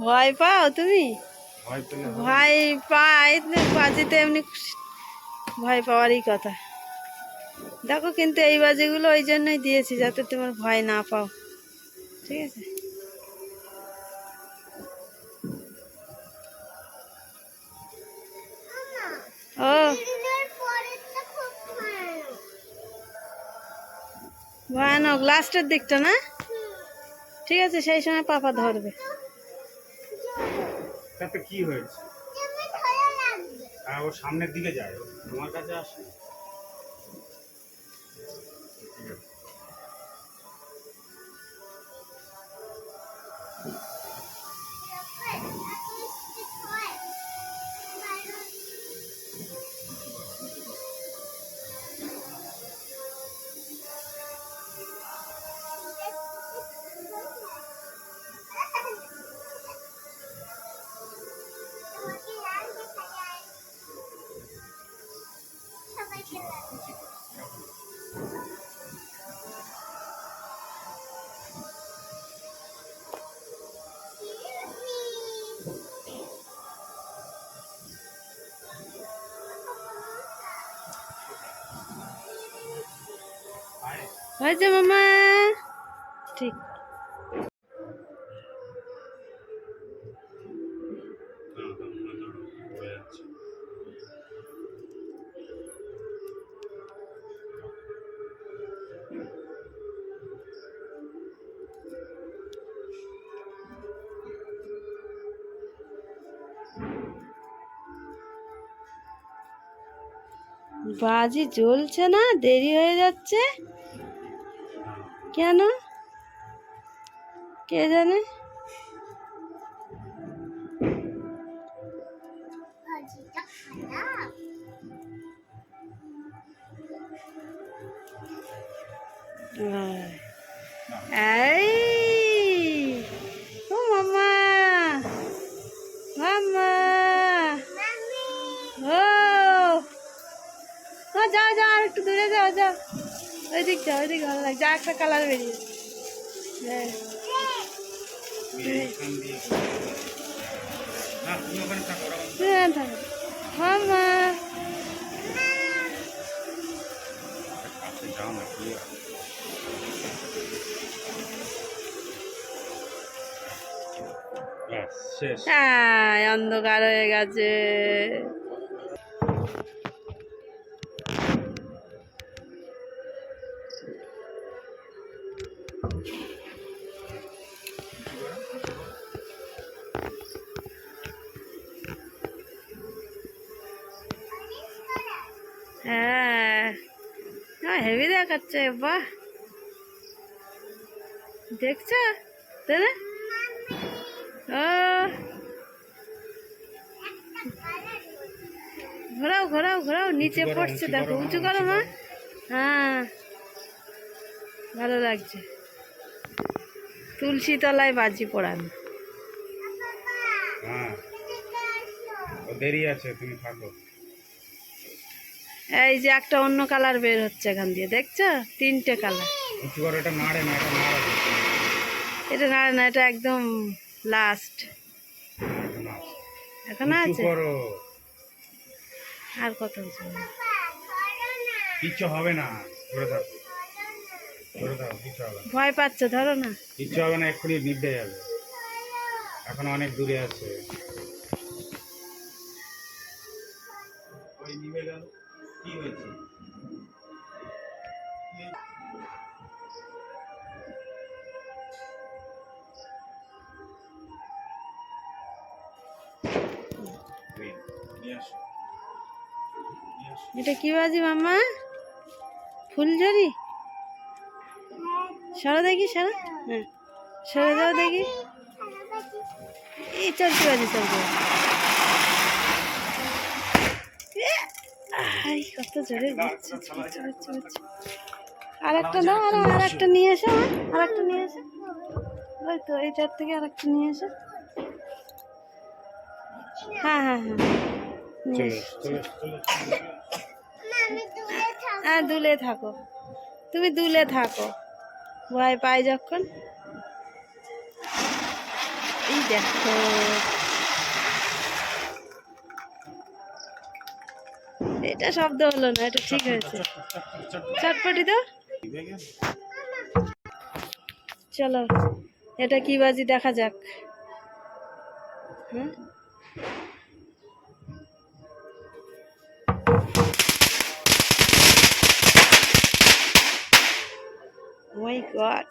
ভয় পাও তুমি? ভয় পাই বাজিতে এমনি ভয় পাওয়ারই কথা। দেখো কিন্তু এই বাজিগুলো ওই জন্যই দিয়েছি যাতে তোমার ভয় না পাও। ঠিক আছে? ও। ভয়ানক লাস্টের দিকটা না? ঠিক আছে সেই সময় পাপা ধরবে। তাতে কি হয়েছে? আর ও সামনের দিকে যায় ও তোমার কাছে আসে? হয়েছে মামা ঠিক। বাজি জ্বলছে না দেরি হয়ে যাচ্ছে। কেন কে জানে আয়। ওই দিক ভালো লাগছে। একটা কালার বেরিয়ে হ্যাঁ। থাকো। হ্যাঁ মামা হ্যাঁ অন্ধকার হয়ে গেছে। হ্যাঁ হেভি দেখাচ্ছে বাহ। দেখছ? তাই না ও। ঘোরাও ঘোরাও ঘোরাও নিচে পড়ছে দেখো উঁচু উঁচু করো মা হ্যাঁ। ভালো লাগছে। তুলসী তলায় বাজি পোড়ানো। হ্যাঁ। দেরি আছে তুমি থাকো। এই যে একটা অন্য কালার বের হচ্ছে এখান দিয়ে দেখছ? তিনটে কালার। এটা নাড়ে না এটা নাড়াবে এটা না না এটা একদম লাস্ট এখন আছে? আর কত হবে? হবে না ধরে থাকো ধরে থাকো কিচ্ছু হবে না ভয় পাচ্ছে ধরো না। কিচ্ছু হবে না এক্ষুনি নিভে যাবে। এখন অনেক দূরে আছে। কি হয়েছে এটা কি বাজি মামা ফুলঝুরি? সরো দেখি সারা? হ্যাঁ। সরে যাও দেখি। এই চলছে বাজি চলছে আই কত জোরে আর একটা দাও আর আর একটা নিয়ে এসো আর একটা নিয়ে এসো। ওই তো এইটার থেকে আর একটা নিয়ে এসো। হ্যাঁ হ্যাঁ হ্যাঁ। হ্যাঁ দুলে থাকো। তুমি দুলে থাকো। ভয় পাই যখন। এই দেখো। এটা শব্দ হলো না, এটা ঠিক হয়েছে। চটপটি তো? চলো, এটা কি বাজি দেখা যাক। হ্যাঁ মাই গড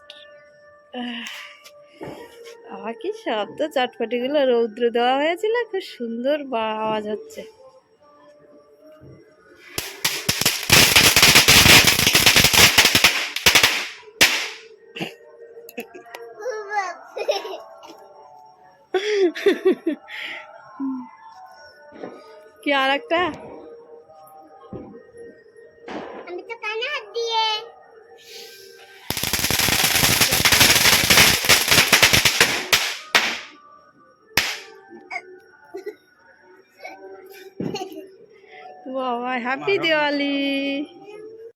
আবার কি শব্দ? চটপটিগুলো রৌদ্র দেওয়া হয়েছিল খুব সুন্দর বা আওয়াজ হচ্ছে। কি আর একটা বাবা হ্যাপি দিওয়ালি